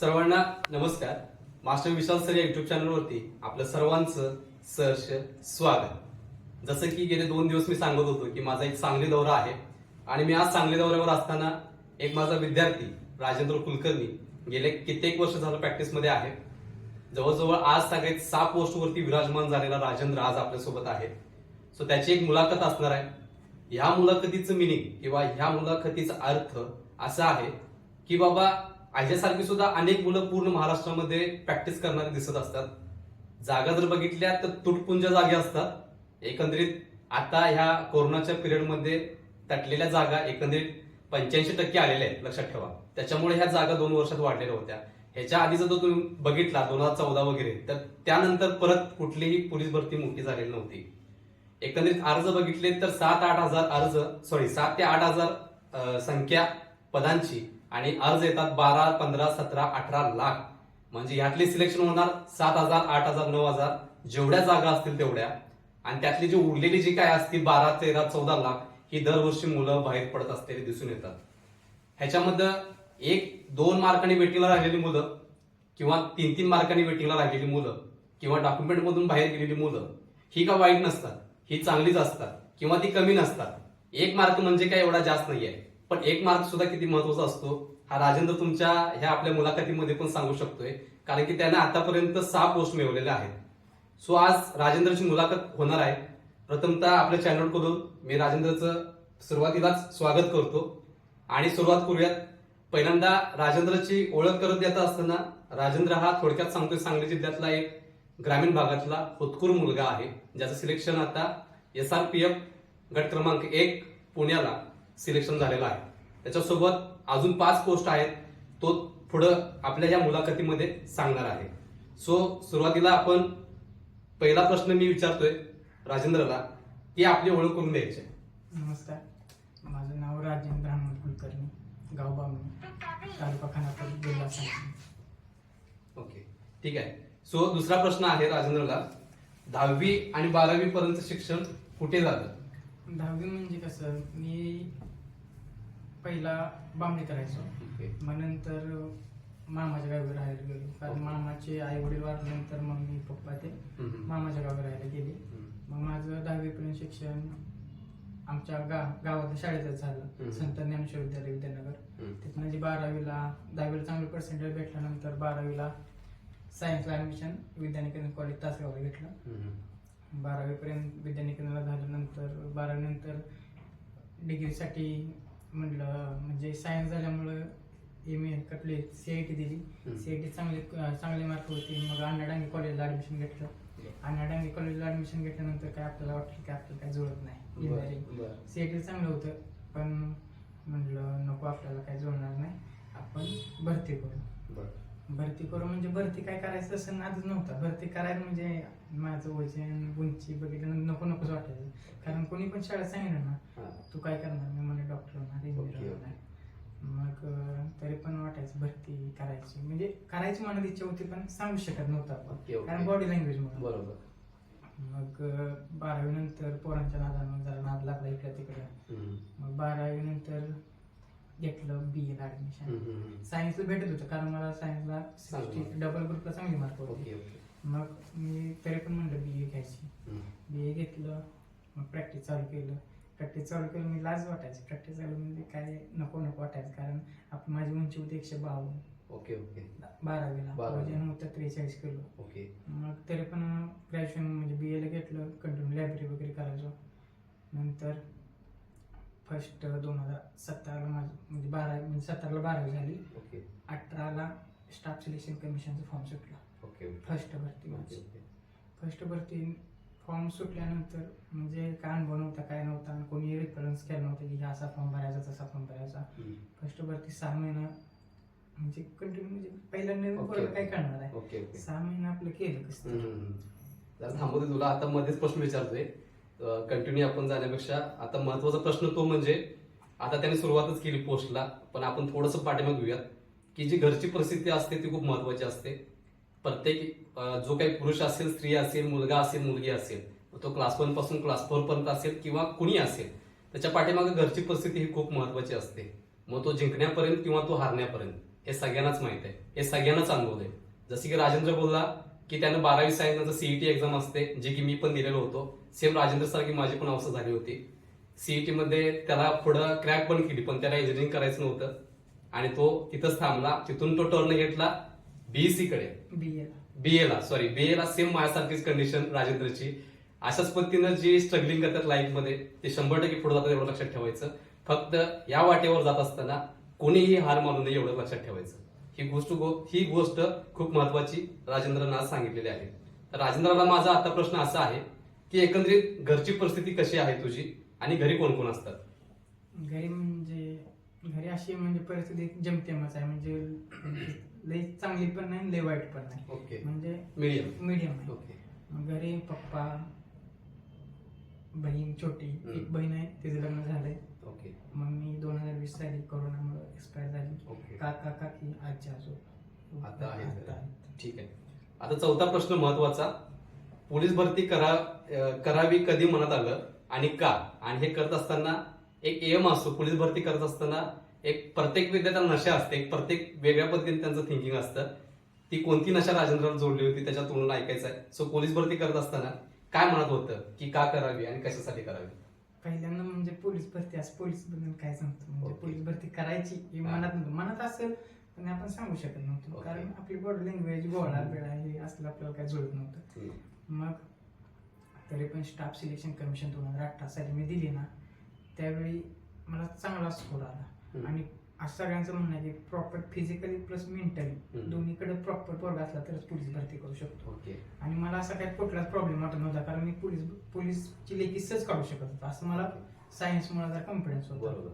सर्वांना नमस्कार. Master Vishal sir या युट्यूब चॅनलवरती आपलं सर्वांचं सहर्ष स्वागत. जसं की गेले दोन दिवस मी सांगत होतो की माझा एक सांगली दौरा आहे आणि मी आज सांगली दौऱ्यावर असताना एक माझा विद्यार्थी राजेंद्र कुलकर्णी गेले कित्येक वर्ष झालं प्रॅक्टिसमध्ये आहे. जवळजवळ आज सगळ्यात सहा पोस्टवरती विराजमान झालेला राजेंद्र आज आपल्यासोबत आहे. सो त्याची एक मुलाखत असणार आहे. ह्या मुलाखतीचं मिनिंग किंवा ह्या मुलाखतीचा अर्थ असा आहे की बाबा आयजेसारखी सुद्धा अनेक मुलं पूर्ण महाराष्ट्रामध्ये प्रॅक्टिस करणारे दिसत असतात. जागा जर बघितल्या तर तुटपुंज जागे असतात. एकंदरीत आता ह्या कोरोनाच्या पिरियडमध्ये तटलेल्या जागा एकंदरीत पंच्याऐंशी टक्के आलेल्या आहेत लक्षात ठेवा. त्याच्यामुळे ह्या जागा दोन वर्षात वाढलेल्या होत्या. ह्याच्या आधी जर तुम्ही बघितला दोन हजार चौदा वगैरे तर त्यानंतर परत कुठलीही पोलीस भरती मोठी झालेली नव्हती. एकंदरीत अर्ज बघितले तर सात आठ हजार अर्ज सॉरी सात ते आठ हजार संख्या पदांची आणि अर्ज येतात बारा पंधरा सतरा अठरा लाख. म्हणजे यातले सिलेक्शन होणार सात हजार आठ हजार नऊ हजार. जेवढ्या जागा असतील तेवढ्या. आणि त्यातली जी उरलेली जी काय असतील बारा तेरा चौदा लाख ही दरवर्षी मुलं बाहेर पडत असलेली दिसून येतात. ह्याच्यामध्ये एक दोन मार्कांनी वेटिंगला राहिलेली मुलं किंवा तीन तीन मार्कांनी वेटिंगला राहिलेली मुलं किंवा डॉक्युमेंट मधून बाहेर गेलेली मुलं ही का वाईट नसतात. ही चांगलीच असतात किंवा ती कमी नसतात. एक मार्क म्हणजे काय एवढा जास्त नाही आहे पण एक मार्क सुद्धा किती महत्त्वाचा असतो हा राजेंद्र तुमच्या ह्या आपल्या मुलाखतीमध्ये पण सांगू शकतोय. कारण की त्यांना आतापर्यंत सहा पोस्ट मिळवलेल्या आहेत. सो आज राजेंद्रची मुलाखत होणार आहे. प्रथमतः आपल्या चॅनलकडून मी राजेंद्रचं सुरुवातीलाच स्वागत करतो. आणि सुरुवात करूयात. पहिल्यांदा राजेंद्रची ओळख करत देत असताना राजेंद्र हा थोडक्यात सांगतोय सांगली जिल्ह्यातला एक ग्रामीण भागातला होतकूर मुलगा आहे. ज्याचं सिलेक्शन आता एस आर पी एफ गट क्रमांक एक पुण्याला. सिलेक्शन झालेलं आहे. त्याच्यासोबत अजून पाच पोस्ट आहेत. तो पुढं आपल्या या मुलाखतीमध्ये सांगणार आहे. सो सुरुवातीला आपण पहिला प्रश्न मी विचारतोय राजेंद्रला की आपली ओळख करून द्यायची. नमस्कार. माझं नाव राजेंद्र हनुमंत कुलकर्णी गाव बामणी तालुका खानापूर जिल्हा ओके ठीक आहे. सो दुसरा प्रश्न आहे राजेंद्रला. दहावी आणि बारावी पर्यंत शिक्षण कुठे झालं? दहावी म्हणजे कसं मी पहिला बामणी करायचो मग नंतर मामाच्या गावी राहायला गेलो कारण मामाचे आई वडील वारल्यानंतर मग मी पप्पा ते. मामाच्या गावी राहायला गेले. मग माझं दहावीपर्यंत शिक्षण आमच्या गा गावातल्या शाळेतच. झालं संत ज्ञानेश्वर विद्यालय विद्यानगर हम्म. तिथनं जे बारावीला दहावीला चांगले पर्सेंटेज भेटल्यानंतर बारावीला सायन्सला ऍडमिशन विद्यानिकेतन कॉलेज तासगावला घेतलं. बारावीपर्यंत विद्यानिकेतनला झाल्यानंतर बारावीनंतर डिग्रीसाठी म्हटलं म्हणजे सायन्स झाल्यामुळं एम ए कटले सी आय टी दिली. सी आय टी चांगले चांगले मार्क होते. मग अण्णा डांगे कॉलेजला ऍडमिशन घेतलं. अण्णा डांगे कॉलेजला ऍडमिशन घेतल्यानंतर काय आपल्याला वाटलं की आपल्याला काय जुळत नाही. इंजिनिअरिंग. सी आय टी चांगलं होतं. पण म्हटलं नको आपल्याला काय जुळणार नाही. आपण भरती करू. भरती करू म्हणजे भरती काय करायचं असं नादच नव्हता. भरती करायला म्हणजे माझं वजन उंची बघितल्यानंतर नको नकोच वाटायचं कारण कोणी पण शाळेत सांगितलं ना. तू काय करणार मी म्हणे डॉक्टर होणार इंजिनियर. होणार मग तरी पण वाटायचं भरती करायची म्हणजे करायची मनात इच्छा होती पण सांगू शकत नव्हतं आपण. कारण बॉडी लँग्वेज म्हणून बरोबर मग बारावी नंतर पोरांच्या नादानं मग जरा नाद लागला इकडे तिकडे. मग बारावी नंतर घेतलं बी एला ऍडमिशन. सायन्सला भेटत होतं कारण मला सायन्सला सिक्स्टी. डबल ग्रुपला चांगली मार्क होते मग मी तरी पण म्हणलं बी ए घ्यायची. बी ए घेतलं मग प्रॅक्टिस चालू केलं. प्रॅक्टिस चालू केलं मी लाज वाटायची. प्रॅक्टिस चालू म्हणजे काय नको नको वाटायचं कारण आपण माझी उंची होती एकशे बावन्न. Okay okay. बारावीला. बारावी. वजन होतं त्रेचाळीस किलो. ओके. मग तरी पण ग्रॅज्युएशन म्हणजे बी एला घेतलं कंटिन्यू लायब्ररी वगैरे करायचो. नंतर फर्स्ट दोन हजार सतराला माझं म्हणजे बारावी म्हणजे सतराला बारावी झाली. ओके. अठराला स्टाफ सिलेक्शन कमिशनचा फॉर्म सुटला. ओके फर्स्ट भरती माझी ओके. फर्स्ट भरती फॉर्म सुटल्यानंतर म्हणजे काय नव्हता काय नव्हता आणि कोणी रेफरन्स केला नव्हता की हा असा फॉर्म भरायचा तसा फॉर्म भरायचा. फर्स्ट भरती सहा महिना म्हणजे कंटिन्यू म्हणजे पहिल्यांदा काय. करणार आहे? सहा महिना आपलं केलं कसं हम्म, हम्म, हम्म. जरा थांबू दे तुला आता मध्येच प्रश्न विचारतोय. कंटिन्यू आपण जाण्यापेक्षा आता महत्त्वाचा प्रश्न तो म्हणजे आता त्याने सुरुवातच केली पोस्टला पण आपण थोडंसं पाठीमाग घेऊयात. की जी घरची परिस्थिती असते ती खूप महत्वाची असते. प्रत्येक जो काही पुरुष असेल स्त्री असेल मुलगा असेल मुलगी असेल तो क्लास वनपासून क्लास फोर पर्यंत असेल किंवा कुणी असेल त्याच्या पाठीमागे घरची परिस्थिती ही खूप महत्वाची असते. मग तो जिंकण्यापर्यंत किंवा तो हारण्यापर्यंत हे सगळ्यांनाच माहीत आहे. हे सगळ्यांनाच अनुभव आहे. जसे की राजेंद्र बोलला की त्यानं बारावी सायन्स सीईटी एक्झाम असते जे की मी पण दिलेलो होतो. सेम राजेंद्र सारखी माझी पण अवस्था झाली होती. सीईटी मध्ये त्याला पुढं क्रॅक पण केली पण त्याला इंजिनिअरिंग करायचं नव्हतं. आणि तो तिथंच थांबला. तिथून तो टर्न घेतला. बीएससी कडे. बी एला बीए ला सॉरी बीए ला सेम माझ्यासारखीच कंडिशन राजेंद्रची. अशाच पद्धतीनं जी स्ट्रगलिंग करतात लाईफमध्ये ते शंभर टक्के पुढे जातात एवढं लक्षात ठेवायचं. फक्त या वाटेवर जात असताना कोणीही हार मानू नये एवढं लक्षात ठेवायचं. ही गोष्ट गो- ही गोष्ट खूप महत्वाची राजेंद्रनं आज सांगितलेली आहे. तर राजेंद्राला माझा आता प्रश्न असा आहे की एकंदरीत घरची परिस्थिती कशी आहे तुझी आणि घरी कोण कोण असतात? घरी म्हणजे घरी अशी म्हणजे परिस्थिती जमतेमच आहे. म्हणजे लई चांगली पण नाही लई वाईट पण नाही. ओके. म्हणजे मीडियम. मीडियम आहे. ओके. मग घरी पप्पा बहीण छोटी हम्म. एक बहीण आहे तिचं लग्न झालंय. ओके. मम्मी दोन हजार वीस साली कोरोनामुळे एक्सपायर झाली. ओके. काका काकी आजी आजो आता. आहेत. ठीक आहे. आता चौथा प्रश्न महत्त्वाचा. पोलीस भरती करा अं, करावी कधी मनात आलं? आणि का? आणि हे करत असताना एक एम असतो. पोलीस भरती करत असताना एक प्रत्येक विद्यार्थ्याला नशा असते एक प्रत्येक वेगळ्या पद्धतीने त्यांचं थिंकिंग असतं. ती कोणती नशा राजेंद्राला जोडली होती त्याच्या तुलना ऐकायचं आहे सो पोलीस भरती करत असताना काय मनात होतं की का करावी आणि कशासाठी करावी? पहिल्यांदा म्हणजे पोलीस भरती असं पोलीसबद्दल काय सांगतो? म्हणजे. पोलीस भरती करायची हे हा. मनात नव्हतं. मनात असेल पण आपण सांगू शकत नव्हतो. कारण आपली बॉडी लँग्वेज गोळा बिळा हे असलं आपल्याला काय जुळत नव्हतं. मग तरी पण स्टाफ सिलेक्शन कमिशन दोन हजार अठरा साली मी दिली ना त्यावेळी मला चांगला स्कोर आला. हम्म. आणि असं सगळ्यांचं म्हणणं आहे की प्रॉपर फिजिकली प्लस मेंटली हम्म. दोन्हीकडे प्रॉपर पोरगा असला तरच पोलीस भरती करू शकतो. ओके. आणि मला असा काही कुठलाच प्रॉब्लेम वाटत नव्हता कारण मी पोलीस पोलीसची लेखी सहज काढू शकत होतो. असं मला सायन्समुळे जरा कॉन्फिडन्स होता. बरोबर.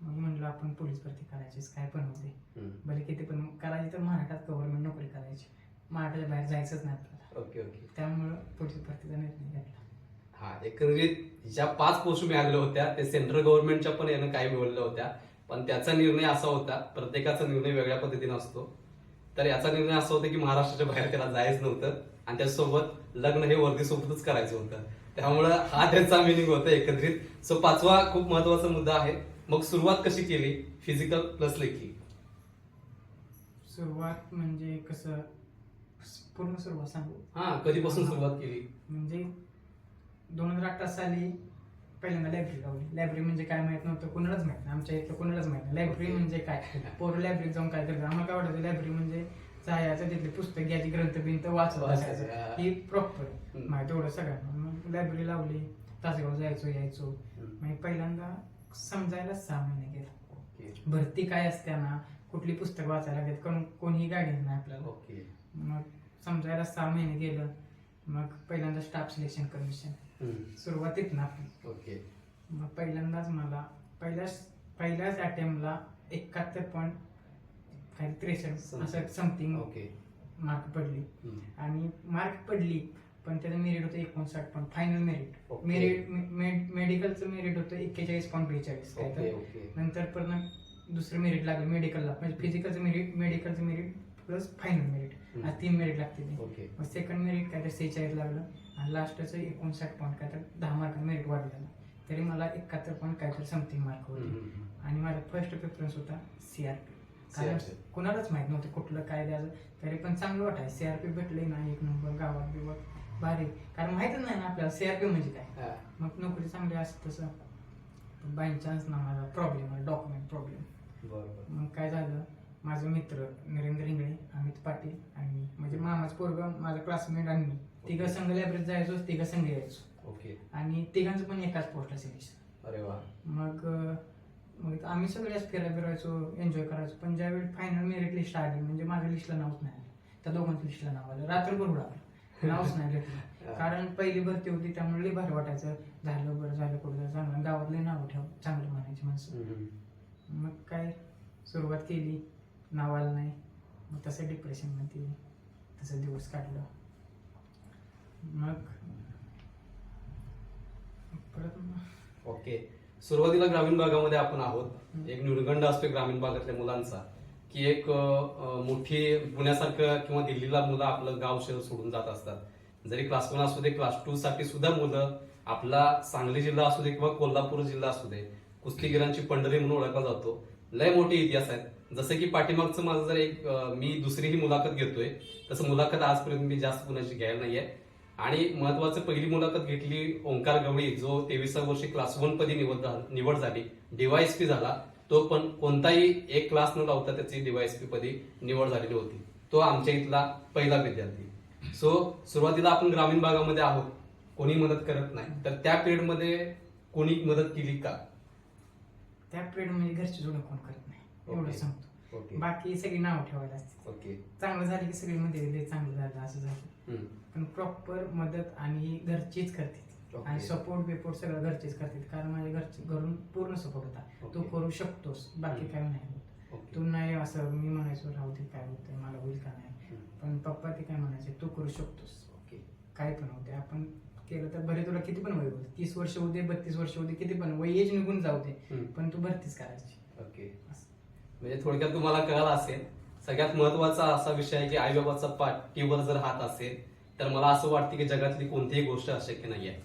मग म्हणलं आपण पोलीस भरती करायचीच काय पण होते हम्म. भले किती पण करायची तर महाराष्ट्रात गव्हर्नमेंट नोकरी करायची. महाराष्ट्राच्या बाहेर जायचंच नाही आपल्याला. Okay okay. त्यामुळं पोलीस भरतीचा निर्णय घेतला. हा एकंदरीत ज्या पाच पोस्ट मिळालेल्या होत्या ते सेंट्रल गव्हर्नमेंटच्या पण यानं काही मिळवलेल्या होत्या. पण त्याचा निर्णय असा होता प्रत्येकाचा निर्णय वेगळ्या पद्धतीने असतो. तर याचा निर्णय असा होता की महाराष्ट्राच्या बाहेर त्याला जायचं नव्हतं आणि त्याच्यासोबत लग्न हे वर्दीसोबतच करायचं होतं. त्यामुळं हा त्याचा मिनिंग होता एकत्रित. सो पाचवा खूप महत्त्वाचा मुद्दा आहे. मग सुरुवात कशी केली? फिजिकल प्लस लेखी. सुरुवात म्हणजे कसं? पूर्ण सुरुवात सांगू? हा कधीपासून सुरुवात केली? म्हणजे दोन हजार अठरा साली पहिल्यांदा लायब्ररी लावली. लायब्ररी म्हणजे काय माहीत नव्हतं कोणालाच माहीत नाही. आमच्या इथलं कोणालाच माहीत नाही. लायब्ररी. म्हणजे काय? पोरं लायब्ररीत जाऊन काय करतात? आम्हाला काय वाटायचं? लायब्ररी म्हणजे जायचं तिथले पुस्तक घ्यायची ग्रंथ बिंत बसायचं. हा. प्रॉपर. माहिती एवढं सगळ्यांना मग लायब्ररी लावली. तासगाव जायचो यायचो. मग पहिल्यांदा समजायला सहा महिने गेला. ओके. भरती काय असते ना कुठली पुस्तक वाचायला लागेल कोण कोणीही गायडन्स नाही आपल्याला. ओके. मग समजायला सहा महिने गेलं. मग पहिल्यांदा स्टाफ सिलेक्शन कमिशन. सुरुवातीत ना. ओके. मग पहिल्यांदाच मला पहिल्याच पहिल्याच अटेम्पला एकाहत्तर पॉईंट काही त्रेसष्ट असं समथिंग ओके. मार्क पडली. आणि मार्क पडली पण त्याचं मेरिट होतं एकोणसाठ पॉईंट फायनल मेरिट. मेरिट मेडिकलचं मेरिट होतं एक्केचाळीस पॉईंट बेचाळीस नंतर परत दुसरं मेरिट लागलं मेडिकलला म्हणजे फिजिकलचं मेरिट मेडिकलचं मेरिट प्लस फायनल मेरिट तीन मेरिट लागते सेकंड मेरिट काय तर सेहेचाळीस लागलं. आणि लास्टचं एकोणसाठ पॉईंट काय तर दहा मार्क मेरिट वाढलेलं तरी मला एकाहत्तर पॉईंट काय तर समथिंग मार्क होते. आणि माझा फर्स्ट प्रेफरन्स होता सीआरपी कारण CRP. कोणालाच माहीत नव्हतं कुठलं काय द्यायचं. तरी पण चांगलं वाटायचं. सीआरपी भेटले ना एक नंबर गावात बिवात भारी. कारण माहितच नाही ना आपल्याला सीआरपी म्हणजे काय. मग नोकरी चांगली असते तसं. बाय चान्स ना माझा प्रॉब्लेम आहे डॉक्युमेंट प्रॉब्लेम बरोबर. मग काय झालं? माझा मित्र नरेंद्र इंगळे अमित पाटील आणि म्हणजे मामाच पोरग माझा क्लासमेट आणि मी तिघं संघ लायब्ररीत जायचो तिघं संघ यायचो ओके. आणि तिघांचं पण एकाच पोस्टला सिलेक्शन अरे वा. मग अं, मग आम्ही सगळ्याच फिरायला फिरायचो एन्जॉय करायचो पण ज्यावेळी फायनल मेरिट लिस्ट आली म्हणजे माझ्या लिस्टला नावच नाही आलं. त्या दोघांच्या लिस्टला नाव आलं. रात्रभर उडालं नावच नाही कारण पहिली भरती होती त्यामुळे लई भारी वाटायचं. झालं बरं झालं कुठं चांगलं. गावातले नाव ठेव चांगलं म्हणायची माणसं. हम्म. मग काय? सुरुवात केली. नाव आलं नाही. मग तसं डिप्रेशनमध्ये तसं दिवस काढलं. मग परत मग ओके. सुरुवातीला ग्रामीण भागामध्ये आपण आहोत. एक न्यूनगंड असतो ग्रामीण भागातल्या मुलांचा. की एक अं, मोठी पुण्यासारखं किंवा दिल्लीला मुलं आपलं गाव शहर सोडून जात असतात. जरी क्लास वन असू दे क्लास टू साठी सुद्धा मुलं आपला सांगली जिल्हा असू दे किंवा कोल्हापूर जिल्हा असू दे कुस्तीगिरांची पंढरी म्हणून ओळखला जातो. लय मोठे इतिहास आहेत. जसं की पाठीमागचं माझं जर एक अं, मी दुसरी ही मुलाखत घेतोय तसं मुलाखत आजपर्यंत मी जास्त कुणाची घ्यायला नाहीये. आणि महत्वाचं पहिली मुलाखत घेतली ओंकार गवळी जो तेविसा वर्षी क्लास वन पदी निवड निवड झाली. डीवायएसपी झाला. तो पण कोणताही एक क्लास न लावता त्याची डीवायएसपी पदी निवड झालेली होती. तो आमच्या इथला पहिला विद्यार्थी. सो सुरुवातीला आपण ग्रामीण भागामध्ये आहोत. कोणी मदत करत नाही. तर त्या पिरियडमध्ये कोणी मदत केली का? त्या पिरियडमध्ये घरची जोडून कोण करत नाही. एवढं. सांगतो. ओके. बाकी सगळी नाव ठेवायला असते ओके. चांगलं झालं की सगळी मध्ये लय चांगलं झालं असं झालं. हम्म. पण प्रॉपर मदत आणि घरचीच करते ओके. आणि सपोर्ट बिपोर्ट सगळं घरचेच करतात. कारण माझ्या घरचे घरून पूर्ण सपोर्ट होता. तू ओके. करू शकतोस. बाकी. काय नाही होत. ओके. तू नाही असं मी म्हणायचो राहू दे काय होतंय मला होईल का नाही? हम्म. पण पप्पा ते काय म्हणायचे तू करू शकतोस. ओके. काय पण होते आपण केलं तर बरे तुला किती पण वय होते तीस वर्ष होते बत्तीस वर्ष होते किती पण. वय एज निघून जाऊ दे. हम्म. पण तू भरतीच करायची. ओके. म्हणजे थोडक्यात तुम्हाला कळालं असेल सगळ्यात महत्त्वाचा असा विषय आहे की आई बाबाचा पाठीवर जर हात असेल तर मला असं वाटतं की जगातली कोणतीही गोष्ट अशक्य नाही आहे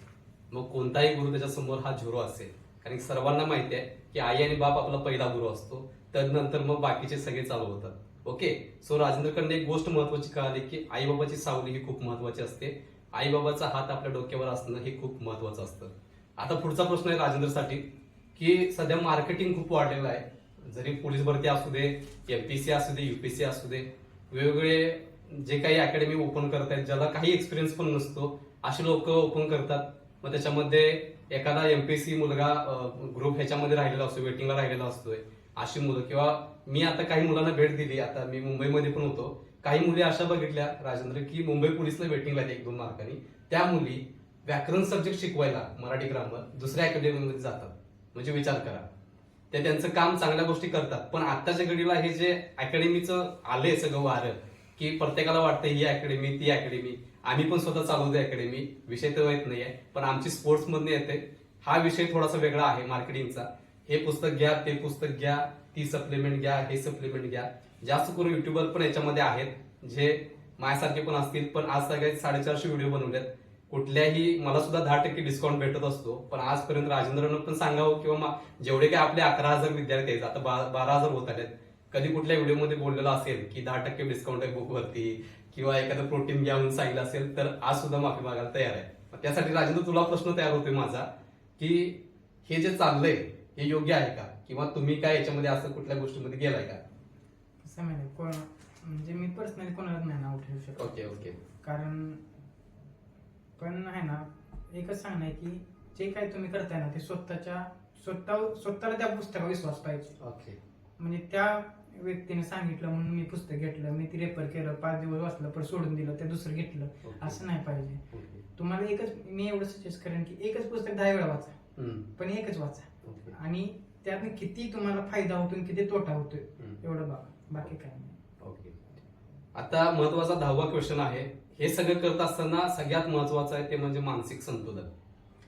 मग कोणताही गुरु त्याच्यासमोर हा झुरो असेल. कारण सर्वांना माहिती आहे की आई आणि बाप आपला पहिला गुरु असतो. त्यानंतर मग बाकीचे सगळे चालू होतात. ओके? सो राजेंद्रकडनं एक गोष्ट महत्वाची कळाली की आई बाबाची सावली ही खूप महत्वाची असते. आई बाबाचा हात आपल्या डोक्यावर असणं हे खूप महत्वाचं असतं. आता पुढचा प्रश्न आहे राजेंद्रसाठी की सध्या मार्केटिंग खूप वाढलेलं आहे. जरी पोलीस भरती असू दे एमपीसी असू दे युपीसी असू दे वेगवेगळे जे काही अकॅडमी ओपन करतायत ज्याला काही एक्सपिरियन्स पण नसतो असे लोक ओपन करतात. मग त्याच्यामध्ये एखादा एमपीसी मुलगा ग्रुप ह्याच्यामध्ये राहिलेला असतो वेटिंगला राहिलेला असतोय अशी मुलं. किंवा मी आता काही मुलांना भेट दिली आता मी मुंबईमध्ये पण होतो. काही मुली अशा बघितल्या राजेंद्र की मुंबई पोलीसला वेटिंगला एक दोन मार्कांनी. त्या मुली व्याकरण सब्जेक्ट शिकवायला मराठी ग्रामर दुसऱ्या अकॅडमीमध्ये जातात. म्हणजे विचार करा. ते त्यांचं काम चांगल्या गोष्टी करतात. पण आत्ताच्या घडीला हे जे अकॅडमीचं आलंय सगळं वारं की प्रत्येकाला वाटतं ही अकॅडमी ती अकॅडमी आम्ही पण स्वतः चालवतो अकॅडमी विषय तर येत नाहीये पण आमची स्पोर्ट्स मधनं येते हा विषय थोडासा वेगळा आहे मार्केटिंगचा हे पुस्तक घ्या ते पुस्तक घ्या ती सप्लिमेंट घ्या हे सप्लिमेंट घ्या. जास्त करून युट्यूबर पण याच्यामध्ये आहेत जे माझ्यासारखे पण असतील पण आज सगळे साडेचारशे व्हिडिओ बनवलेत. कुठल्याही मला सुद्धा दहा टक्के डिस्काउंट भेटत असतो. पण आजपर्यंत राजेंद्रनं पण सांगावं किंवा जेवढे काही आपले अकरा हजार विद्यार्थी आहेत आता बारा हजार होत आलेत. कधी कुठल्या व्हिडिओमध्ये बोललेलं असेल की दहा टक्के डिस्काउंट आहे बुकवरती किंवा एखादं प्रोटीन घ्या म्हणून सांगितलं असेल तर आज सुद्धा माफी मागायला तयार आहे. त्यासाठी राजेंद्र तुला प्रश्न तयार होतोय माझा की हे जे चाललंय हे योग्य आहे का? किंवा तुम्ही काय याच्यामध्ये असं कुठल्या गोष्टीमध्ये गेलाय का? कोण म्हणजे मी पर्सनली कोणालाच नाही नाव ठेवू शकत. Okay okay. कारण पण आहे ना एकच सांगणं आहे की जे काही तुम्ही करताय ना ते स्वतःच्या स्वतः स्वतःला त्या पुस्तकावर विश्वास पाहिजे. ओके. म्हणजे त्या व्यक्तीने सांगितलं म्हणून मी पुस्तक घेतलं मी ती रेफर केलं पाच दिवस वाचलं पण सोडून दिलं ते दुसरं घेतलं. असं नाही पाहिजे. ओके. तुम्हाला एकच मी एवढं सजेस्ट करेन की एकच पुस्तक दहा वेळा वाचा. हम्म. पण एकच वाचा. ओके. आणि त्यातनं किती तुम्हाला फायदा होतो आणि किती तोटा होतोय हम्म. एवढं बघा. बाकी काय नाही. ओके. आता महत्त्वाचा दहावा क्वेश्चन आहे हे सगळं करत असताना सगळ्यात महत्वाचं आहे ते म्हणजे मानसिक संतुलन.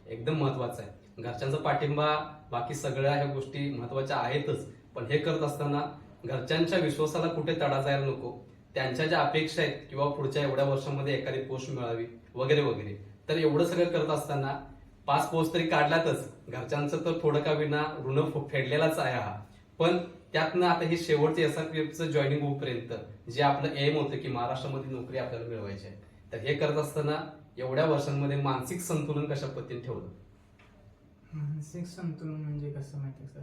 एकदम महत्वाचं आहे. घरच्यांचा पाठिंबा बाकी सगळ्या ह्या गोष्टी महत्त्वाच्या आहेतच. पण हे करत असताना घरच्यांच्या विश्वासाला कुठे तडा जायला नको. त्यांच्या ज्या अपेक्षा आहेत किंवा पुढच्या एवढ्या वर्षामध्ये एखादी पोस्ट मिळावी वगैरे वगैरे. तर एवढं सगळं करत असताना पाच पोस्ट तरी काढल्यातच घरच्यांचं तर थोडं का विना ऋण फेडलेलाच आहे हा. पण त्यातनं आता हे शेवटचं एसआरपीएफचं जॉईनिंग होईपर्यंत जे आपलं एम होतं की महाराष्ट्रामध्ये नोकरी आपल्याला मिळवायची आहे. तर हे करत असताना एवढ्या वर्षांमध्ये मानसिक संतुलन कशा पद्धतीने ठेवलं? मानसिक संतुलन म्हणजे कसं माहिती सर?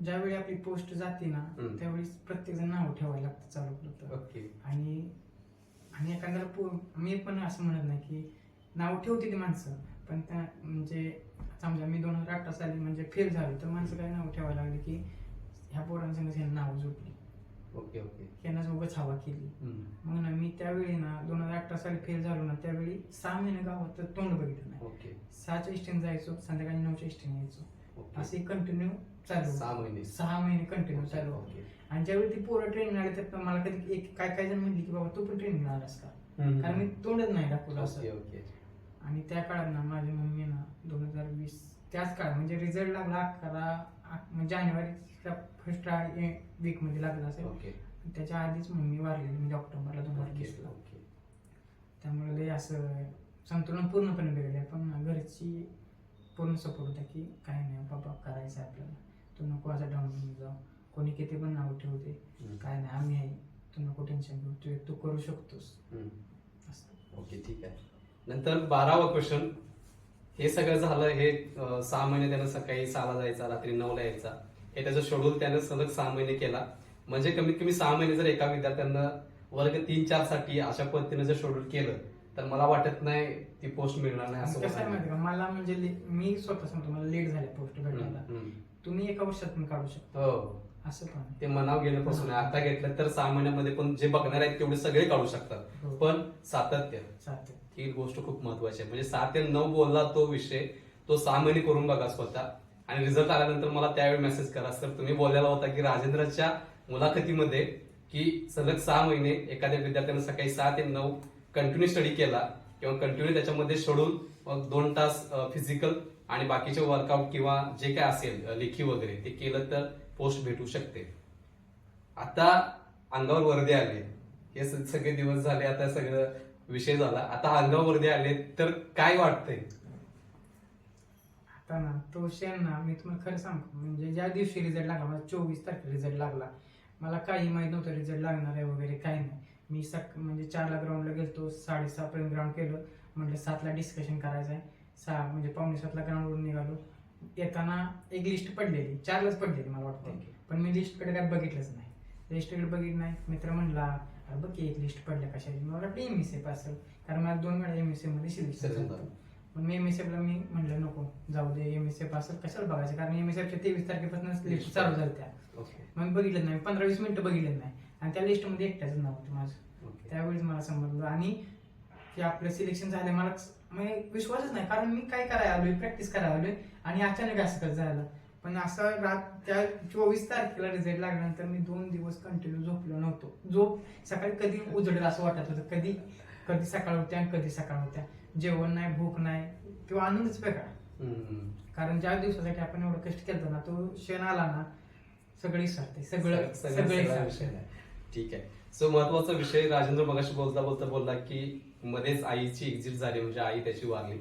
ज्यावेळी आपली पोस्ट जाते ना. त्यावेळी प्रत्येक जण नाव ठेवायला लागतं चालू करतं. ओके. आणि आणि एखाद्याला पो- मी पण असं म्हणत नाही की नाव ठेवते ती माणसं पण त्या म्हणजे समजा मी दोन हजार अठरा साली म्हणजे फेल झालो तर माणसं काय नाव ठेवायला लागली की ह्या पोरांसंग ह्यांना नाव जोडली. Okay okay. ह्यांनाच उगाच हवा केली. हम्म. मग ना मी त्यावेळी ना दोन हजार अठरा साली फेल झालो ना त्यावेळी सहा महिने गावात तोंड बघितलं नाही. ओके. सहाच्या इष्टीने जायचो संध्याकाळी नऊच्या इष्टीने यायचो. ओके. असे कंटिन्यू चालू सहा महिने. सहा महिने कंटिन्यू चालू होते. ओके. आणि ज्यावेळी ती पोरं ट्रेनिंग आले तर मला कधी एक काय काय जण म्हणली की बाबा तू पण ट्रेनिंग आलास का. कारण मी तोंडच नाही दाखवलं ओके असं. ओके आणि त्या काळात ना माझी मम्मी ना दोन हजार वीस त्याच काळ म्हणजे रिझल्ट लागला अकरा अक- म्हणजे जानेवारीच्या फर्स्ट वीकमध्ये लागला असेल. ओके त्याच्या आधीच मम्मी वारलेली म्हणजे ऑक्टोबरला दोन हजार ओके त्यामुळे लय असं संतुलन पूर्णपणे बिघडले पण घरची पूर्ण सपोर्ट होता की काही नाही बाबा करायचं आपल्याला. तू नको असं डाऊन जाऊ. कोणी किती पण नाव ठेवते. काय नाही आम्ही आहे. तू नको टेन्शन घेऊ. तू तू करू शकतोस. ओके ठीक आहे. नंतर बारावा क्वेश्चन हे सगळं झालं हे सहा महिने त्यानं सकाळी सहाला जायचा रात्री नऊला यायचा. हे त्याचं शेड्यूल त्यानं सलग सहा महिने केला म्हणजे कमीत कमी सहा महिने जर एका विद्यार्थ्यांना वर्ग तीन चारसाठी अशा पद्धतीने जर शेड्यूल केलं तर मला वाटत नाही ती पोस्ट मिळणार नाही असं कसं आहे माहिती. का मला म्हणजे ले- मी स्वतः सांगतो मला लेट झाल्या पोस्ट भेटायला हम्म, हम्म. तुम्ही एका वर्षात पण काढू शकता हो असं पण आहे. ते मनाव गेल्यापासून आहे. आता घेतलं तर सहा महिन्यामध्ये पण जे बघणार आहेत तेवढे सगळे काढू शकतात हो. पण सातत्य चालतंय ही गोष्ट खूप महत्वाची आहे म्हणजे सहा ते नऊ बोलला तो विषय तो सहा महिने करून बघा स्वतः आणि रिझल्ट आल्यानंतर मला त्यावेळी मेसेज करा. सर तुम्ही बोललेला होता की राजेंद्रच्या मुलाखतीमध्ये की सलग सहा महिने एखाद्या विद्यार्थ्यानं सकाळी सहा ते नऊ कंटिन्यू स्टडी केला किंवा कंटिन्यू त्याच्यामध्ये सोडून मग दोन तास फिजिकल आणि बाकीचे वर्कआउट किंवा जे काय असेल लेखी वगैरे ते केलं तर पोस्ट भेटू शकते. आता अंगावर वर्दे आले. हे सगळे दिवस झाले आता सगळं विषय झाला. आता अंगावर वर्दे आले तर काय वाटतंय? आता ना तो क्षण ना मी तुम्हाला खरं सांगतो म्हणजे ज्या दिवशी रिझल्ट लागला मला चोवीस तारखेला रिझल्ट लागला. मला काही माहीत नव्हतं रिझल्ट लागणार आहे वगैरे काही नाही. मी सक म्हणजे चारला ग्राउंडला गेलतो साडेसहा पर्यंत ग्राउंड केलं. म्हटलं सातला डिस्कशन करायचं आहे. सहा म्हणजे पावणे सातला ग्राउंडवरून निघालो. येताना एक लिस्ट पडलेली. चारलाच पडलेली मला वाटतं. पण मी लिस्टकडे काय बघितलंच नाही. लिस्टकडे बघितलं नाही. मित्र म्हणला अरे बघ की एक लिस्ट पडल्या कशाची? मला वाटतं एम एस एफ असेल कारण मला दोन वेळा एम एस एफमध्ये सिलेक्शन झालं. पण मी एम एस एफला मी म्हणलं नको जाऊ दे एम एस एफ असेल कशाला बघायचं? कारण एम एस एफच्या तेवीस तारखेपासून लिस्ट चालू झाली त्या मग बघितलं नाही पंधरा वीस मिनिटं बघितलं नाही. आणि त्या लिस्टमध्ये एकट्याचं नाव होतं माझं. त्यावेळेस मला समजलं. आणि ते आपलं सिलेक्शन झालं मला म्हणजे विश्वासच नाही. कारण मी काय करायला आलोय? प्रॅक्टिस करायला आलोय. आणि अचानक असं झालं? पण असं रात त्या चोवीस तारखेला रिझल्ट लागल्यानंतर मी दोन दिवस कंटिन्यू झोपलो नव्हतो. झोप सकाळी कधी उजडेल असं वाटत होतं. कधी कधी सकाळ होत्या आणि कधी सकाळ होत्या. जेवण नाही भूक नाही किंवा आनंदच वेगळा. कारण ज्या दिवसासाठी आपण एवढं कष्ट केलं ना तो क्षण आला ना सगळं विसरते सगळं सगळं-. ठीक आहे. सो महत्त्वाचा विषय राजेंद्र मगाशी बोलता बोलता बोलला की मध्येच आईची एक्झिट झाली म्हणजे आई त्याची वारली.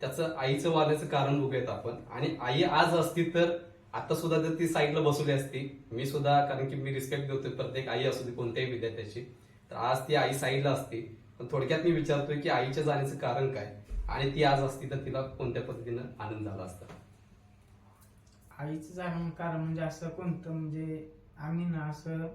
त्याचं आईचं वारण्याचं कारण बघूयात आपण. आणि आई आज असती तर आता सुद्धा जर ती साईडला बसवली असती. मी सुद्धा कारण की मी रिस्पेक्ट देतोय प्रत्येक आई असू दे कोणत्याही विद्यार्थ्याची तर आज ती आई साईडला असती. थोडक्यात मी विचारतोय की आईच्या जाण्याचं कारण काय आणि ती आज असती तर तिला कोणत्या पद्धतीनं आनंद झाला असता आईचं जाणून कारण म्हणजे असं कोणतं म्हणजे आम्ही ना असं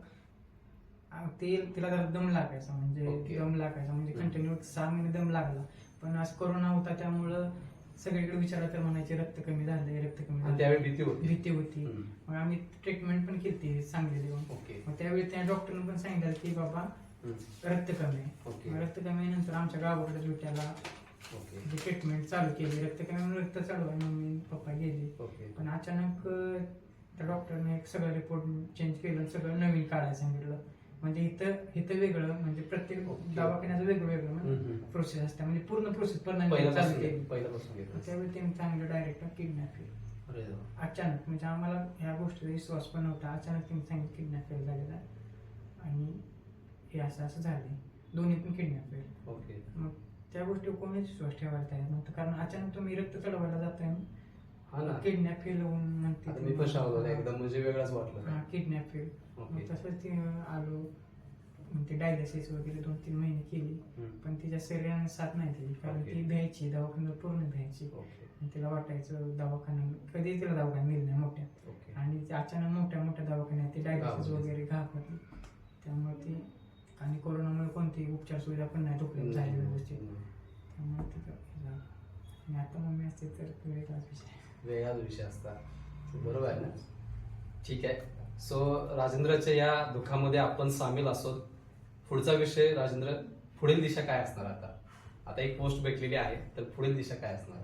आ, ते तिला जरा दम लागायचा म्हणजे Okay. दम लागायचा म्हणजे हम्म. कंटिन्यू सहा महिने दम लागला पण आज कोरोना होता त्यामुळं सगळीकडे विचारलं तर म्हणायचे रक्त कमी झालंय रक्त कमी आणि झालंय त्यावेळी भीती होती भीती होती हम्म. मग आम्ही ट्रीटमेंट पण केली चांगली देऊन ओके मग त्यावेळी त्या डॉक्टरने पण सांगितलं की बाबा. रक्त कमी. आहे ओके. रक्त कमी नंतर आमच्या गावाकडे विट्याला ओके. ट्रीटमेंट चालू केली. रक्त कमी म्हणून रक्त चालू आहे मम्मी पप्पा गेले. ओके. पण अचानक अं, त्या डॉक्टरने एक सगळं रिपोर्ट चेंज केलं सगळं नवीन काढायला सांगितलं. म्हणजे इथं इथं वेगळं म्हणजे प्रत्येक. दवाखान्याचं वेगळं वेगळं म्हणजे. प्रोसेस असते. म्हणजे पूर्ण प्रोसेस चालू पहिल्यापासून केली त्यावेळी त्यांनी चांगलं डायरेक्ट किडनॅप केलं. अरे देवा. अचानक म्हणजे आम्हाला ह्या गोष्टीचा विश्वास पण नव्हता. अचानक त्यांनी सांगितलं किडनॅप केलं झालेलं आहे आणि हे असं असं झाले दोन्ही पण किडनॅप केलं ओके. मग त्या गोष्टी कोणीच विश्वास ठेवायला तयार नव्हतं. कारण अचानक तुम्ही रक्त चढवायला जाताय हा ना. किडनॅप फेल होऊन म्हणते आता मी पण एकदम म्हणजे वेगळाच वाटलं. Kidnap fail okay. मग तसंच ते आलो. मग ते डायलिसिस वगैरे दोन तीन महिने केली. हम्म. पण तिच्या शरीराने साथ नाही दिली. कारण ओके. ती भ्यायची दवाखान्यात पूर्ण भ्यायची. ओके. आणि तिला वाटायचं दवाखाना कधी तिला दवाखाना नेलं नाही मोठ्या. ओके. आणि ते अचानक मोठ्या मोठ्या दवाखान्यात ते डायलिसिस घाबरली. वगैरे घाबरली. त्यामुळे ती आणि कोरोनामुळे कोणती उपचार सुविधा पण नाही उपलब्ध झाली व्यवस्थित. त्यामुळे तिथं झालं. आणि आता मम्मी असते तर वेगळाच विषय. वेगळाच विषय असता. बरोबर आहे ना? ठीक आहे. सो राजेंद्रच्या या दुःखामध्ये आपण सामील असो पुढचा विषय राजेंद्र पुढील दिशा काय असणार आता? आता एक पोस्ट भेटलेली आहे तर पुढील दिशा काय असणार?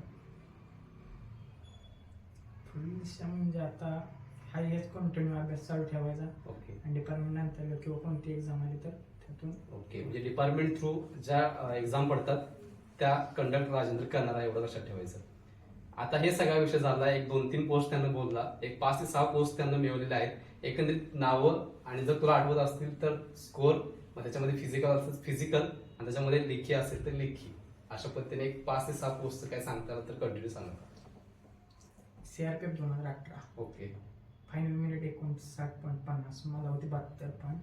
पुढील दिशा म्हणजे आता हा हेच कंटिन्यू अभ्यास चालू ठेवायचा. ओके आणि डिपार्टमेंट अंतर्गत किंवा कोणती एक्झाम आली तर ओके म्हणजे डिपार्टमेंट थ्रू ज्या एक्झाम पडतात त्या कंडक्ट राजेंद्र करणार आहे एवढं लक्षात ठेवायचं. आता हे सगळा विषय झाला एक दोन तीन पोस्ट त्यांना बोलला एक पाच ते सहा पोस्ट त्यांना मिळवलेल्या आहेत. एकंदरीत नावं आणि जर तुला आठवत असतील तर स्कोर मग त्याच्यामध्ये फिजिकल असेल फिजिकल आणि त्याच्यामध्ये लेखी असेल तर लेखी. अशा पद्धतीने एक पाच ते सहा पोस्ट काय सांगता. आलं तर कंटिन्यू सांगा सीआरपीएफ दोन हजार अठरा ओके फायनल मिनिट एकोणसाठ पॉईंट पन्नास मला होती बहात्तर पॉईंट.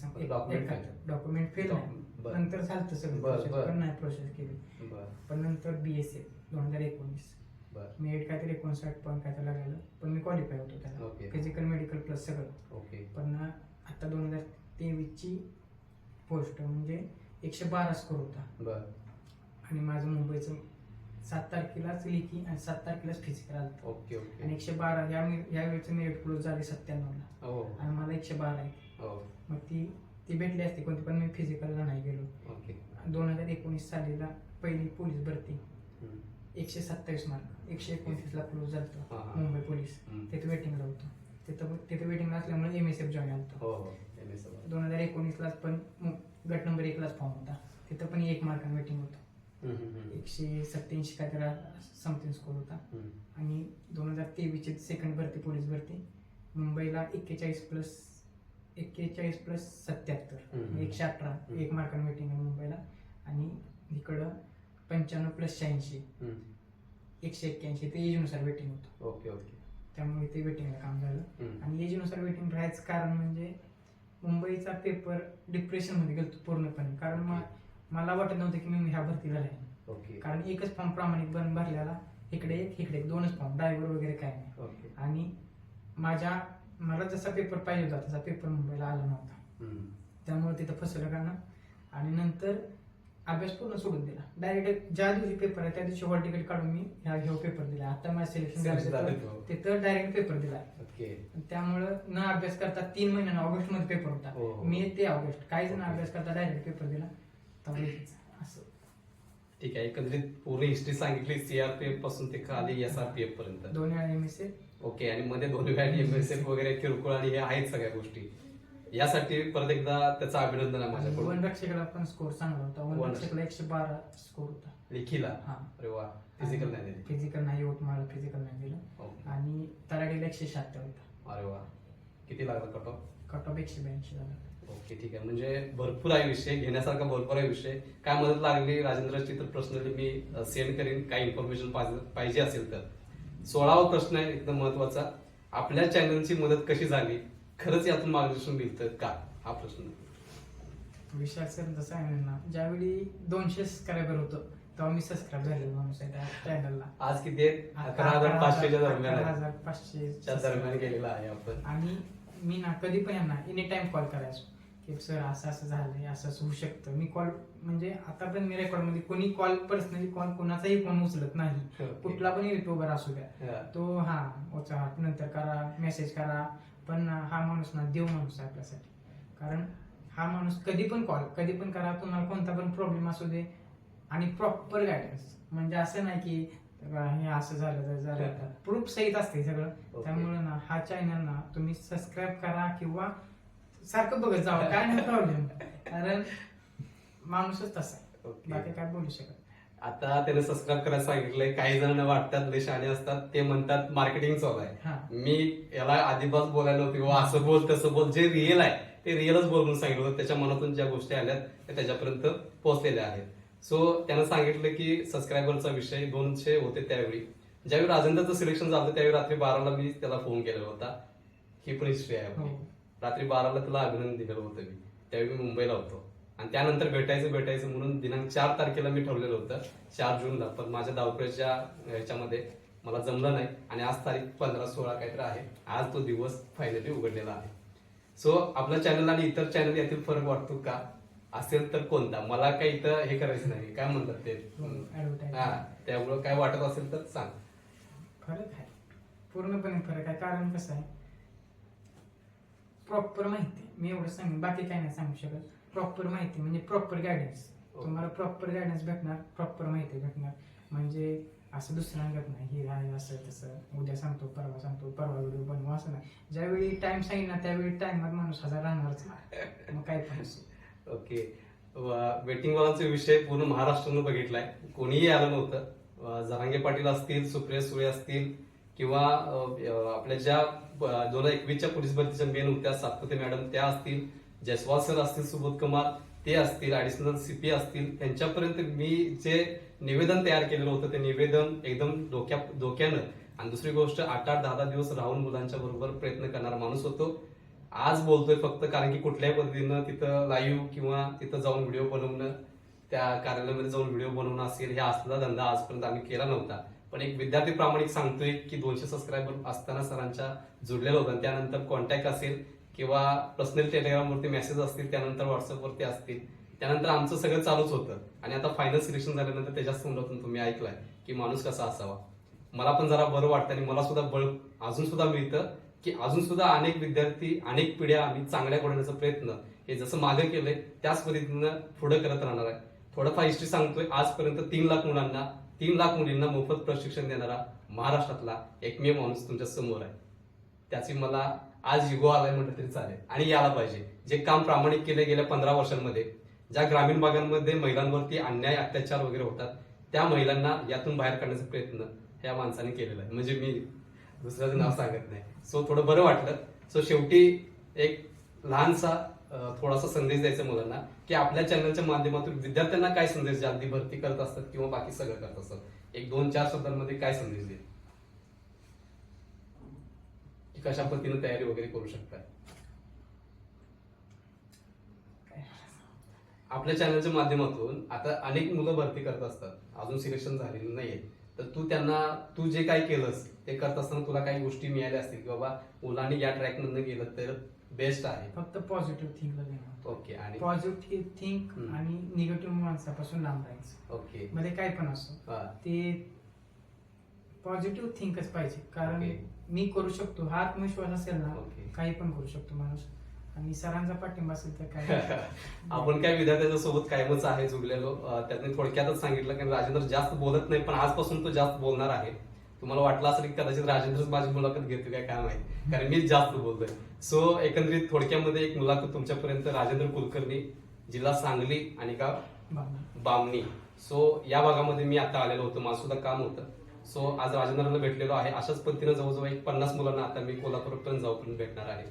काय. डॉक्युमेंट फेल बरं. नंतर झालं सगळं बरं, बरं. पण नाही प्रोसेस केली. बर. पण नंतर बी एस एफ दोन हजार एकोणीस. बर. मेरिट काहीतरी एकोणसाठ पॉईंट काहीतरी लागलेलं. पण मी क्वालिफाय होतो त्याला. ओके फिजिकल मेडिकल प्लस सगळं. ओके पण आता दोन हजार तेवीसची पोस्ट म्हणजे एकशे बारा स्कोर होता. बर. आणि माझं मुंबईचं सात तारखेलाच लेखी आणि सात तारखेलाच फिजिकल आलं ओके आणि ओके एकशे बारा या या वेळचं मेरिट क्लोज झाले सत्त्याण्णवला. हो. आणि मला एकशे बारा आहे. हो. मग ती ती भेटली असती कोणती पण मी फिजिकलला नाही गेलो ओके दोन हजार एकोणीस सालीला पहिली पोलीस भरती हम्म. एकशे सत्तावीस मार्क एकशे एकोणतीसला क्लोज हा, झालं हा. मुंबई पोलीस हम्म. तिथे वेटिंगला होतो तिथं तिथे वेटिंगला असल्यामुळे एम एस एफ जॉईन हो हो वर. दोन हजार एकोणीसलाच पण मु- गट नंबर एकलाच फॉर्म होता तिथं पण एक मार्काने वेटिंग होतं. एकशे सत्याऐंशी काहीतरी समथिंग स्कोर होता. आणि दोन हजार तेवीसची सेकंड भरती पोलीस भरती मुंबईला एक्केचाळीस प्लस एक्केचाळीस प्लस सत्याहत्तर. एकशे अठरा. एक मार्काने वेटिंग आहे मुंबईला. आणि इकडं पंच्याण्णव प्लस शहाऐंशी. एकशे एक्क्याऐंशी ते एजनुसार वेटिंग होतं. Okay okay. त्यामुळे ते वेटिंगला काम झालं. आणि एजनुसार वेटिंग राहायचं कारण म्हणजे मुंबईचा पेपर डिप्रेशनमध्ये गेलो पूर्णपणे. कारण मा- मला वाटत नव्हतं की मी ह्या भरतीला राहीन. ओके. कारण एकच फॉर्म प्रामाणिक बन भरलेला इकडे एक इकडे दोनच फॉर्म ड्रायव्हर वगैरे काय नाही. ओके. आणि माझ्या मला जसा पेपर पाहिजे होता तसा पेपर मुंबईला आला नव्हता. त्यामुळे तिथं फसलं गाणं आणि नंतर अभ्यास पूर्ण सोडून दिला. डायरेक्ट ज्या दिवशी पेपर आहे त्या दिवशी हॉल तिकीट काढून मी ह्या ह्यो पेपर दिला. आता माझं सिलेक्शन तिथं- डायरेक्ट पेपर दिला. त्यामुळं न अभ्यास करता तीन महिन्यानं ऑगस्टमध्ये पेपर हो, होता हो. मी ते ऑगस्ट. काहीच न Okay. अभ्यास करता डायरेक्ट पेपर दिला. असं. ठीक आहे. एकंदरीत पूर्ण हिस्ट्री सांगितली. सीआरपीएफपासून ते खाली एस आर पी एफ पर्यंत दोन वेळा एम एस ओके आणि मध्ये दोन वेळा एम एस एफ वगैरे किरकोळ आणि हे आहेत सगळ्या गोष्टी. यासाठी परत एकदा त्याचं अभिनंदन आहे वन माझ्याकडून रक्षकाला पण स्कोर चांगला होता. वन रक्षकाला एकशे बारा स्कोर होता. लेखीला? हा. अरे वा फिजिकल नाही दिली. फिजिकल नाही होत मला फिजिकल नाही दिलं. आणि तलाडीला एकशे शहात्तर होता. अरे वा. किती लागला कट ऑफ कट ऑफ एकशे ब्याऐंशी झाला ओके ठीक आहे. म्हणजे भरपूर आहे विषय घेण्यासारखा भरपूर आहे विषय. काय मदत लागली? राजेंद्रची तर पर्सनली मी सेंड करीन. काय इन्फॉर्मेशन पाहिजे असेल तर. सोळावा प्रश्न आहे एकदम महत्त्वाचा. आपल्या चॅनलची मदत कशी झाली? खरंच यातून मार्गदर्शन मिळतं का? हा प्रश्न. विशाल सर जसं आहे ना ज्यावेळी दोनशे सबस्क्रायबर होतं तेव्हा मी सबस्क्राईब झालेलो माणूस आहे त्या चॅनलला आज किती अकरा हजार पाचशेच्या दरम्यान. हजार पाचशे दरम्यान गेलेला आहे आपण. आणि मी ना कधी पण यांना एनी टाइम कॉल करायचो. की सर असं असं झालंय असं असं होऊ शकतं. मी कॉल म्हणजे आता पण मी रेकॉर्डमध्ये कोणी कॉल पर्सनली कॉल कोणाचाही फोन उचलत नाही. कुठला पण युट्यूबर असू द्या. तो हा ओचा नंतर करा मेसेज करा. पण हा माणूस ना देव माणूस आहे आपल्यासाठी. कारण हा माणूस कधी पण कॉल कधी पण करा तुम्हाला कोणता पण प्रॉब्लेम असू दे. आणि प्रॉपर गायडन्स म्हणजे असं नाही की हे असं झालं तर झालं. प्रूफ सहित असते सगळं. त्यामुळे ना हा चॅनल ना तुम्ही सबस्क्राईब करा किंवा सारखं बघत जावं काय नाही प्रॉब्लेम कारण माणूसच तसा आहे. बाकी काय बोलू शकत आता त्याने सबस्क्राईब करायला सांगितलंय काही जणांना वाटतात लय शहाणे असतात ते म्हणतात मार्केटिंग चालू आहे. मी याला आधीपास बोलायला बाबा असं बोल तसं बोल. जे रिअल आहे ते रिअलच बोल म्हणून सांगितलं होतं. त्याच्या मनातून ज्या गोष्टी आल्यात त्या त्याच्यापर्यंत पोहोचलेल्या आहेत. सो त्यानं सांगितलं की सबस्क्रायबरचा विषय दोनशे होते त्यावेळी. ज्यावेळी राजेंद्रचं सिलेक्शन झालं त्यावेळी रात्री बाराला मी त्याला फोन केलेला होता. ही पण हिस्ट्री आहे. हो. रात्री बाराला त्याला अभिनंदन दिलेलं होतं मी. त्यावेळी मी मुंबईला होतो. आणि त्यानंतर भेटायचं भेटायचं म्हणून दिनांक चार तारखेला मी ठरलेलं होतं. चार जूनला. पण माझ्या धावपळीच्या ह्याच्यामध्ये मला जमलं नाही. आणि आज तारीख पंधरा सोळा काहीतरी आहे. आज तो दिवस फायनली उघडलेला आहे. सो आपल्या चॅनल आणि इतर चॅनल यातील फरक वाटतो का? असेल तर कोणता? मला काही इथं हे करायचं नाही. काय म्हणतात ते? ऍडव्हर्टाईज हा त्यामुळं काय वाटत असेल तर सांग. फरक आहे. पूर्णपणे फरक आहे. कारण कसं आहे? प्रॉपर माहिती. मी एवढं सांगेन. बाकी काय नाही सांगू शकत. प्रॉपर माहिती म्हणजे प्रॉपर गायडन्स तुम्हाला प्रॉपर गायडन्स भेटणार प्रॉपर माहिती भेटणार. म्हणजे असं दुसऱ्यांगत नाही हे आहे असं तसं. उद्या सांगतो परवा सांगतो परवा व्हिडिओ बनवू असं नाही. ज्यावेळी टाइम सांगितला त्यावेळी टाइमात माणूस हजार राहणारच. मग काय पण असो. ओके. वेटिंग वॉलांचा विषय पूर्ण महाराष्ट्रानं बघितलाय. कोणीही आलं नव्हतं. जरांगे पाटील असतील सुप्रिया सुळे असतील किंवा आपल्या ज्या दोन हजार एकवीसच्या पोलीस भरतीच्या मेन होत्या सातपुते मॅडम त्या असतील जयस्वाल सर असतील सुबोध कुमार ते असतील ऍडिशनल सीपी असतील त्यांच्यापर्यंत मी जे निवेदन तयार केलेलं होतं ते निवेदन एकदम डोक्या डोक्यानं. आणि दुसरी गोष्ट आठ आठ दहा दहा दिवस राहून मुलांच्या बरोबर प्रयत्न करणारा माणूस होतो. आज बोलतोय फक्त कारण की कुठल्याही पद्धतीनं तिथं लाईव्ह किंवा तिथं जाऊन व्हिडिओ बनवणं त्या कार्यालयामध्ये जाऊन व्हिडिओ बनवणं असेल हे असला धंदा आजपर्यंत आम्ही केला नव्हता. पण एक विद्यार्थी प्रामाणिक सांगतोय की दोनशे सबस्क्रायबर असताना सरांच्या जुडलेलं होतं. त्यानंतर कॉन्टॅक्ट असेल किंवा पर्सनल टेलिग्रामवरती मेसेज असतील त्यानंतर व्हॉट्सअपवरती असतील. त्यानंतर आमचं सगळं चालूच होतं. आणि आता फायनल सिलेक्शन झाल्यानंतर त्याच्या तोंडातून तुम्ही ऐकलाय की माणूस कसा असावा. मला पण जरा बरं वाटतं आणि मला सुद्धा बळ अजून सुद्धा मिळतं की अजून सुद्धा अनेक विद्यार्थी अनेक पिढ्या आम्ही चांगल्या घडवण्याचा प्रयत्न हे जसं मागे केलंय त्याच पद्धतीनं पुढे करत राहणार आहे. थोडंफार हिस्ट्री सांगतोय. आजपर्यंत तीन लाख मुलांना तीन लाख मुलींना मोफत प्रशिक्षण देणारा महाराष्ट्रातला एकमेव माणूस तुमच्यासमोर आहे. त्याची मला आज युगो आलाय म्हटलं तरी चालेल. आणि यायला पाहिजे. जे काम प्रामाणिक केले गेल्या पंधरा वर्षांमध्ये ज्या ग्रामीण भागांमध्ये महिलांवरती अन्याय अत्याचार वगैरे होतात त्या महिलांना यातून बाहेर काढण्याचा प्रयत्न ह्या माणसाने केलेला आहे. म्हणजे मी दुसऱ्याचं नाव सांगत नाही. सो थोडं बरं वाटलं. सो शेवटी एक लहानसा थोडासा संदेश द्यायचा मुलांना की आपल्या चॅनलच्या माध्यमातून विद्यार्थ्यांना काय संदेश द्याल? भरती करत असतात किंवा बाकी सगळं करत असतात. एक दोन चार शब्दांमध्ये काय संदेश देईल? की कशा पद्धतीने तयारी वगैरे करू शकतात? आपल्या चॅनलच्या माध्यमातून आता अनेक मुलं भरती करत असतात. अजून सिलेक्शन झालेलं नाहीये. तर तू त्यांना तू जे काय केलंस ते करत असताना तुला काही गोष्टी मिळाल्या असतील? की बाबा मुलांनी या ट्रॅक मधनं गेलं तर बेस्ट आहे. फक्त पॉझिटिव्ह थिंकला देणार. ओके आणि? पॉझिटिव्ह थिंक हम्म. आणि निगेटिव्ह माणसापासून लांब राहायचं. ओके मध्ये काय पण असो. हा. ते पॉझिटिव्ह थिंकच पाहिजे. कारण Okay. मी करू शकतो. हा आत्मविश्वास असेल ना Okay. काही पण करू शकतो माणूस. आणि सरांचा पाठिंबा असेल तर काय आपण काय विद्यार्थ्यांच्या सोबत कायमच आहे जुडलेलो अं, त्यातनी थोडक्यातच सांगितलं की राजेंद्र जास्त बोलत नाही पण आजपासून तो जास्त बोलणार आहे. तुम्हाला वाटलं असेल की कदाचित राजेंद्रच माझी मुलाखत घेतो काय काय माहिती. कारण मीच जास्त बोलतोय. सो एकंदरीत थोडक्यामध्ये एक मुलाखत तुमच्यापर्यंत राजेंद्र कुलकर्णी जिल्हा सांगली आणि का. बामणी. सो या भागामध्ये मी आता आलेलो होतो. माझं सुद्धा काम होतं. सो आज राजेंद्राला भेटलेलो आहे. अशाच पद्धतीनं जवळजवळ एक पन्नास मुलांना आता मी कोल्हापूरपर्यंत जाऊपर्यंत भेटणार आहे.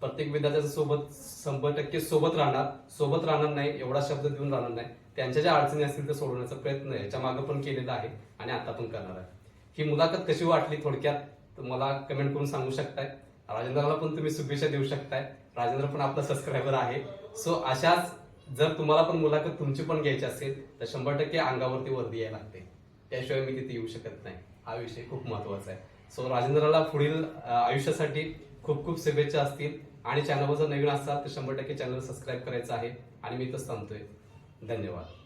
प्रत्येक विद्यार्थ्याच्या सोबत शंभर टक्के सोबत राहणार. सोबत राहणार नाही एवढा शब्द देऊन राहणार नाही. त्यांच्या ज्या अडचणी असतील ते सोडवण्याचा प्रयत्न याच्या मागे पण केलेला आहे आणि आता पण करणार आहे. ही मुलाखत कशी वाटली थोडक्यात तर मला कमेंट करून सांगू शकताय. राजेंद्राला पण तुम्ही शुभेच्छा देऊ शकताय. राजेंद्र पण आपला सबस्क्रायबर आहे. सो अशाच जर तुम्हाला पण मुलाखत तुमची पण घ्यायची असेल तर शंभर टक्के अंगावरती वर्दी यायला लागते. त्याशिवाय मी तिथे येऊ शकत नाही. हा विषय खूप महत्त्वाचा आहे. सो राजेंद्राला पुढील आयुष्यासाठी खूप खूप शुभेच्छा असतील. आणि चॅनलवर जर नवीन असाल तर शंभर टक्के चॅनल सबस्क्राईब करायचं आहे. आणि मी इथंच थांबतोय. धन्यवाद.